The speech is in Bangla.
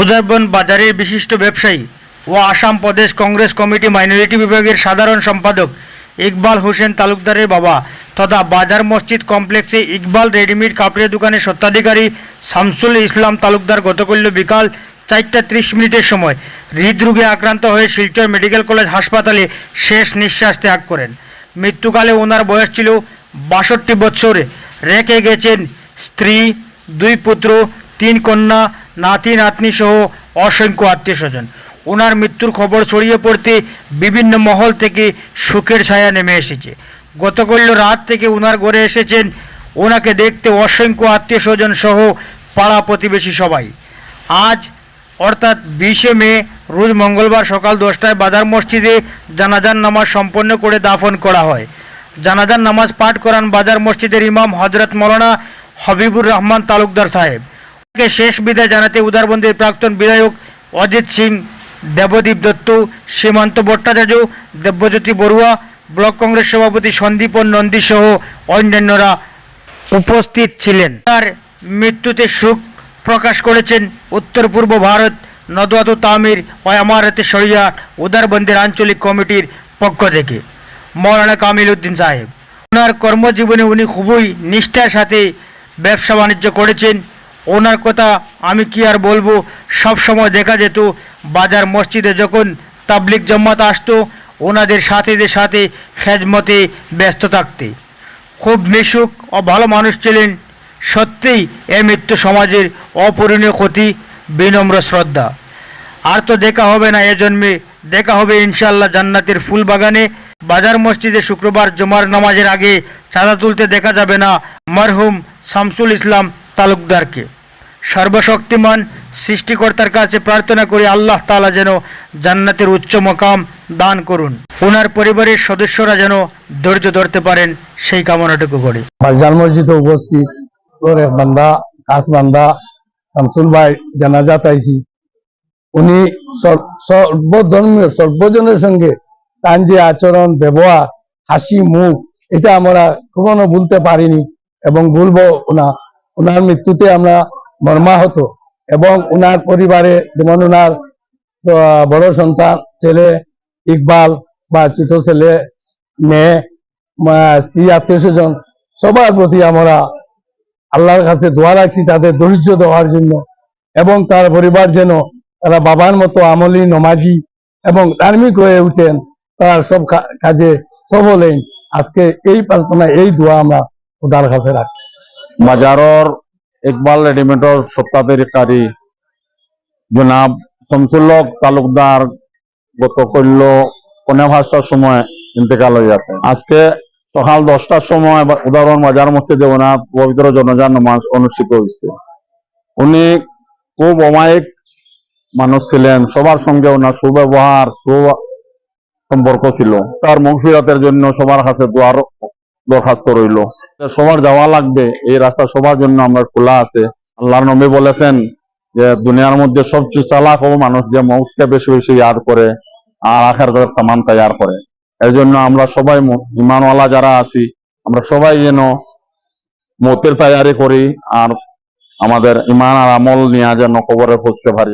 উদারবন বাজারের বিশিষ্ট ব্যবসায়ী ও আসাম প্রদেশ কংগ্রেস কমিটি মাইনরিটি বিভাগের সাধারণ সম্পাদক ইকবাল হোসেন তালুকদারের বাবা তথা বাজার মসজিদ কমপ্লেক্সে ইকবাল রেডিমেড কাপড়ের দোকানের সত্ত্বাধিকারী শামসুল ইসলাম তালুকদার গতকাল বিকাল চারটা ত্রিশ মিনিটের সময় হৃদরোগে আক্রান্ত হয়ে শিলচর মেডিকেল কলেজ হাসপাতালে শেষ নিঃশ্বাস ত্যাগ করেন। মৃত্যুকালে ওনার বয়স ছিল বাষট্টি বছরে রেখে গেছেন স্ত্রী, দুই পুত্র, তিন কন্যা নাতি, নাতনি সহ অসংখ্য আত্মীয় স্বজন। ওনার মৃত্যুর খবর ছড়িয়ে পড়তে বিভিন্ন মহল থেকে সুখের ছায়া নেমে এসেছে। গতকাল রাত থেকে ওনার ঘরে এসেছেন ওনাকে দেখতে অসংখ্য আত্মীয় স্বজন সহ পাড়া প্রতিবেশী সবাই। আজ, অর্থাৎ বিশে মে, রোজ মঙ্গলবার সকাল দশটায় বাজার মসজিদে জানাজান নামাজ সম্পন্ন করে দাফন করা হয়। জানাজান নামাজ পাঠ করান বাজার মসজিদের ইমাম হজরত মৌলানা হবিবুর রহমান তালুকদার সাহেব। তাকে শেষ বিদায় জানাতে উদারবন্দির প্রাক্তন বিধায়ক অজিত সিং, দেবদীপ দত্ত, সীমান্ত ভট্টাচার্য দেব্যজ্যোতি বড়ুয়া, ব্লক কংগ্রেস সভাপতি সন্দীপন নন্দী সহ অন্যান্যরা উপস্থিত ছিলেন। তার মৃত্যুতে শোক প্রকাশ করেছেন উত্তর পূর্ব ভারত নদওয়াত তামির ও আমারতে শরিয়া উদারবন্দের আঞ্চলিক কমিটির পক্ষ থেকে। মৌলানা কামিল উদ্দিন সাহেব। ওনার কর্মজীবনে উনি খুবই নিষ্ঠার সাথে ব্যবসা বাণিজ্য করেছেন। ওনার কথা আমি কি আর বলব? সব সময় দেখা যেত, বাজার মসজিদে যখন তাবলিক জম্মাত আসতো, ওনাদের সাথীদের সাথে খেজমতে ব্যস্ত থাকতে। খুব মিশুক ও ভালো মানুষ ছিলেন, সত্যিই এ মৃত্যু সমাজের অপূরণীয় ক্ষতি, বিনম্র শ্রদ্ধা। আর তো দেখা হবে না এ জন্মে, দেখা হবে ইনশাল্লাহ জান্নাতের ফুল বাগানে বাজার মসজিদে শুক্রবার জমার নামাজের আগে চাঁদা তুলতে দেখা যাবে না। মরহুম শামসুল ইসলাম তালুকদারকে। সর্বশক্তিমান সৃষ্টিকর্তার কাছে প্রার্থনা করি আল্লাহ তাআলা যেন জান্নাতের উচ্চ মকাম দান করুন। ওনার পরিবারের সদস্যরা যেন ধৈর্য ধরতে পারেন, সেই কামনাটুকু করি। বাজার মসজিদে উপস্থিত বান্দা শামসুল ভাই উনি সর্বধর্মীয়, সর্বজনের সঙ্গে তার যে আচরণ, ব্যবহার, হাসি, মুখ, এটা আমরা কখনো ভুলতে পারিনি এবং ভুলবো না। ওনার মৃত্যুতে আমরা মর্মাহত এবং ওনার পরিবারে যেমন ওনার বড় সন্তান, ছেলে ইকবাল বা ছোট ছেলে, মেয়ে স্ত্রী, আত্মীয় স্বজন, সবার প্রতি আমরা আল্লাহর কাছে দোয়া রাখছি তাদের ধৈর্য দেওয়ার জন্য এবং তার পরিবার যেন তারা বাবার মতো আমলি, নমাজি এবং ধার্মিক হয়ে উঠেন, তার সব কাজে হন আজকে এই প্রার্থনা এই দোয়া আমরা তার কাছে রাখছি। বাজারর ইকবাল রেডিমেডর সত্তাধিকারী জনাব শামসুল্লক তালুকদার গত কল্য পনেরো পাঁচটার সময় ইন্তেকাল হয়ে আছে আজকে সকাল দশটার সময় উদাহরণ বাজার মসজিদে ওনার পবিত্র জনজান নামাজ অনুষ্ঠিত হয়েছে। উনি খুব অমায়িক মানুষ ছিলেন, সবার সঙ্গে ওনার সুব্যবহার সু সম্পর্ক ছিল। তার মগফিরাতের জন্য সবার কাছে দোয়ার দরখাস্ত রইল। সবার যাওয়া লাগবে, এই রাস্তা সবার জন্য আমরা খোলা আছে। আল্লাহর নবী বলেছেন যে, দুনিয়ার মধ্যে সবচেয়ে চালাক ও মানুষ যে মৌতকে বেশি বেশি ইয়াদ করে, আর আখের সামান তৈয়ার করে। এই জন্য আমরা সবাই ইমানওয়ালা যারা আছি, আমরা সবাই যেন মতের তৈয়ারি করি, আর আমাদের ইমান আর আমল নিয়ে যেন কবরে পৌঁছতে পারি।